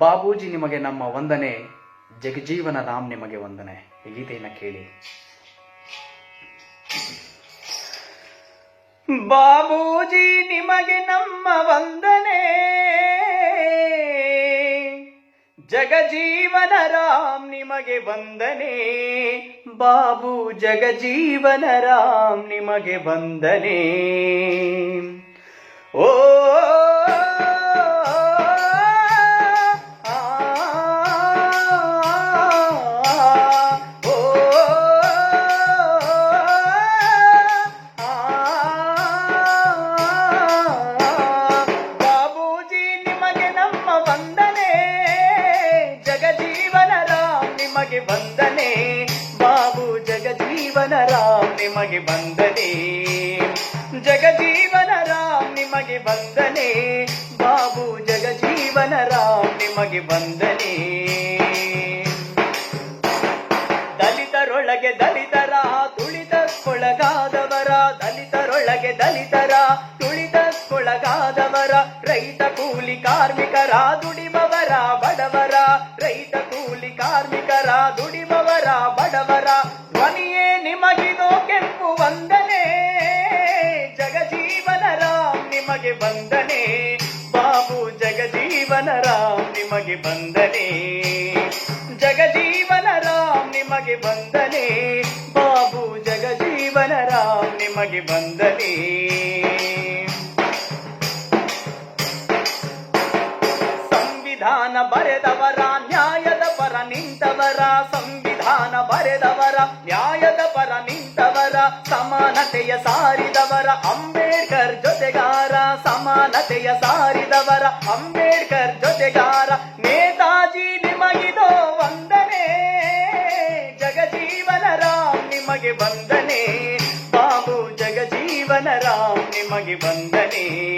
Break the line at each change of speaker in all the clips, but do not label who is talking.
ಬಾಬೂಜಿ ನಿಮಗೆ ನಮ್ಮ ವಂದನೆ, ಜಗಜೀವನ ರಾಮ್ ನಿಮಗೆ ವಂದನೆ. ಈ ಗೀತೆಯನ್ನ ಕೇಳಿ. ಬಾಬೂಜಿ ನಿಮಗೆ ನಮ್ಮ ವಂದನೆ, ಜಗಜೀವನ ರಾಮ್ ನಿಮಗೆ ವಂದನೆ, ಬಾಬು ಜಗಜೀವನ ರಾಮ್ ನಿಮಗೆ ವಂದನೆ. ಓ ನಿಮಗೆ ವಂದನೆ ಬಾಬು ಜಗಜೀವನ ರಾಮ್ ನಿಮಗೆ ವಂದನೆ ಜಗಜೀವನ ರಾಮ್ ನಿಮಗೆ ವಂದನೆ ಬಾಬು ಜಗಜೀವನ ರಾಮ್ ನಿಮಗೆ ವಂದನೆ ದಲಿತರೊಳಗೆ ದಲಿತರ, ತುಳಿತಕ್ಕೊಳಗಾದವರ. ದಲಿತರೊಳಗೆ ದಲಿತರ, ತುಳಿತಕ್ಕೊಳಗಾದವರ. ರೈತ ಕೂಲಿ ಕಾರ್ಮಿಕರ ಬಡವರ ರೈತ ಕೂಲಿ ಕಾರ್ಮಿಕರ ದುಡಿಬವರ ಬಡವರ, ಧ್ವನಿಯೇ ನಿಮಗಿದು ಕೆಂಪು ವಂದನೆ. ಜಗಜೀವನ ರಾಮ್ ನಿಮಗೆ ವಂದನೆ. ಬಾಬು ಜಗಜೀವನ ರಾಮ್ ನಿಮಗೆ ವಂದನೆ. ಜಗಜೀವನ ರಾಮ್ ನಿಮಗೆ ವಂದನೆ. ಬಾಬು ಜಗಜೀವನ ರಾಮ್ ನಿಮಗೆ ವಂದನೆ. ಬರೆದವರ, ನ್ಯಾಯದ ಪರ ನಿಂತವರ, ಸಂವಿಧಾನ ಬರೆದವರ, ನ್ಯಾಯದ ಪರ ನಿಂತವರ, ಸಮಾನತೆಯ ಸಾರಿದವರ, ಅಂಬೇಡ್ಕರ್ ಜೊತೆಗಾರ, ಸಮಾನತೆಯ ಸಾರಿದವರ, ಅಂಬೇಡ್ಕರ್ ಜೊತೆಗಾರ, ನೇತಾಜಿ ನಿಮಗಿದೋ ವಂದನೆ, ಜಗಜೀವನ ರಾಮ್ ನಿಮಗೆ ವಂದನೆ, ಬಾಬು ಜಗಜೀವನ ರಾಮ್ ನಿಮಗೆ ವಂದನೆ.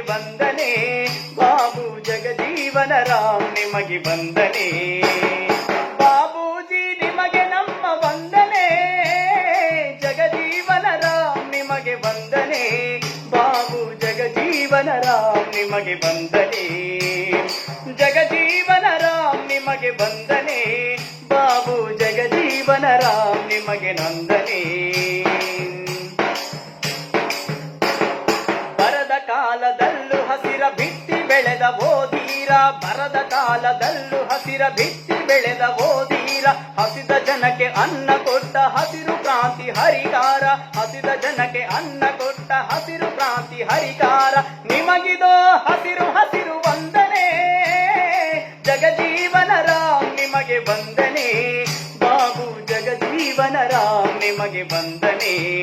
ವಂದನೆ ಬಾಬು ಜಗಜೀವನ ರಾಮ್ ನಿಮಗೆ ವಂದನೆ ಬಾಬೂಜಿ ನಿಮಗೆ ನಮ್ಮ ವಂದನೆ. ಜಗಜೀವನ ರಾಮ್ ನಿಮಗೆ ವಂದನೆ. ಬಾಬು ಜಗಜೀವನ ರಾಮ್ ನಿಮಗೆ ವಂದನೆ ಜಗಜೀವನ ರಾಮ್ ನಿಮಗೆ ವಂದನೆ ಬಾಬು ಜಗಜೀವನ ರಾಮ್ ನಿಮಗೆ ನಂದನೆ. ಕಾಲದಲ್ಲೂ ಹಸಿರ ಬಿತ್ತಿ ಬೆಳೆದ ಓದೀರ. ಬರದ ಕಾಲದಲ್ಲೂ ಹಸಿರ ಬಿತ್ತಿ ಬೆಳೆದ ಓದೀರ. ಹಸಿದ ಜನಕ್ಕೆ ಅನ್ನ ಕೊಟ್ಟ ಹಸಿರು ಕ್ರಾಂತಿ ಹರಿಕಾರ. ಹಸಿದ ಜನಕ್ಕೆ ಅನ್ನ ಕೊಟ್ಟ ಹಸಿರು ಕ್ರಾಂತಿ ಹರಿಕಾರ. ನಿಮಗಿದೋ ಹಸಿರು ಹಸಿರು ವಂದನೆ. ಜಗಜೀವನ ರಾಮ್ ನಿಮಗೆ ವಂದನೆ. ಬಾಬು ಜಗಜೀವನ ರಾಮ್ ನಿಮಗೆ ವಂದನೆ.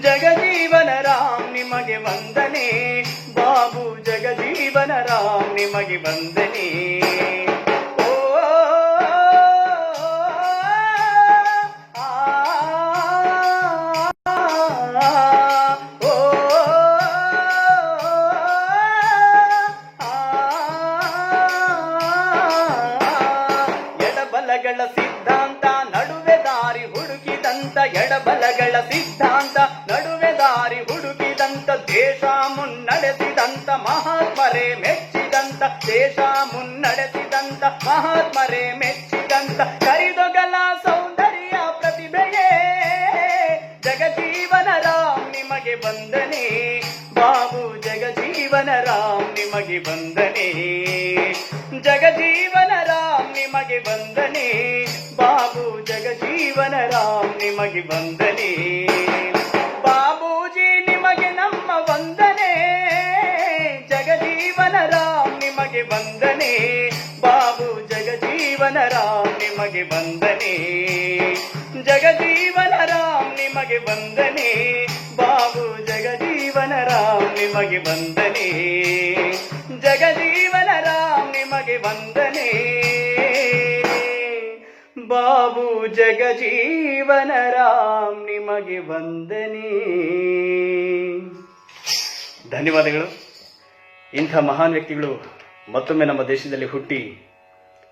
ಜಗಜೀವನ ರಾಮ್ ನಿಮಗೆ ವಂದನೆ. ಬಾಬು ಜಗಜೀವನ ರಾಮ್ ನಿಮಗೆ ವಂದನೆ. ಮಹಾತ್ಮರೇ ಮೆಚ್ಚಿದಂತ, ದೇಶ ಮುನ್ನಡೆಸಿದಂತ, ಮಹಾತ್ಮರೇ ಮೆಚ್ಚಿದಂತ ಕರಿದೊಗಲ ಸೌಂದರ್ಯ ಪ್ರತಿಭೆಯೇ. ಜಗಜೀವನ ರಾಮ್ ನಿಮಗೆ ಬಂದನೆ ಬಾಬು ಜಗಜೀವನ ರಾಮ್ ನಿಮಗೆ ಬಂದನೆ ಜಗಜೀವನ ರಾಮ್ ನಿಮಗೆ ಬಂದನೆ ಬಾಬು ಜಗಜೀವನ ರಾಮ್ ನಿಮಗೆ ವಂದನೆ. ವಂದನೆ. ಬಾಬು ಜಗಜೀವನ ರಾಮ್ ನಿಮಗೆ ವಂದನೆ. ಜಗಜೀವನ ರಾಮ್ ನಿಮಗೆ ವಂದನೆ. ಬಾಬು ಜಗಜೀವನ ರಾಮ್ ನಿಮಗೆ ವಂದನೆ. ಜಗಜೀವನ ರಾಮ್ ನಿಮಗೆ ವಂದನೆ. ಬಾಬು ಜಗಜೀವನ ರಾಮ್ ನಿಮಗೆ ವಂದನೆ. ಧನ್ಯವಾದಗಳು. ಇಂಥ ಮಹಾನ್ ವ್ಯಕ್ತಿಗಳು ಮತ್ತೊಮ್ಮೆ ನಮ್ಮ ದೇಶದಲ್ಲಿ ಹುಟ್ಟಿ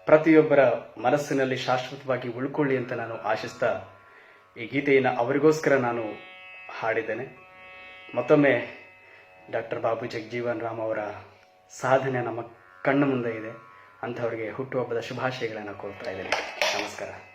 ಪ್ರತಿಯೊಬ್ಬರ ಮನಸ್ಸಿನಲ್ಲಿ ಶಾಶ್ವತವಾಗಿ ಉಳ್ಕೊಳ್ಳಿ ಅಂತ ನಾನು ಆಶಿಸ್ತಾ ಈ ಗೀತೆಯನ್ನು ಅವರಿಗೋಸ್ಕರ ನಾನು ಹಾಡಿದ್ದೇನೆ. ಮತ್ತೊಮ್ಮೆ ಡಾಕ್ಟರ್ ಬಾಬು ಜಗಜೀವನ್ ರಾಮ್ ಅವರ
ಸಾಧನೆ ನಮ್ಮ ಕಣ್ಣು ಮುಂದೆ ಇದೆ. ಅಂಥವ್ರಿಗೆ ಹುಟ್ಟುಹಬ್ಬದ ಶುಭಾಶಯಗಳನ್ನು ಕೋರ್ತಾ ಇದ್ದೇನೆ. ನಮಸ್ಕಾರ.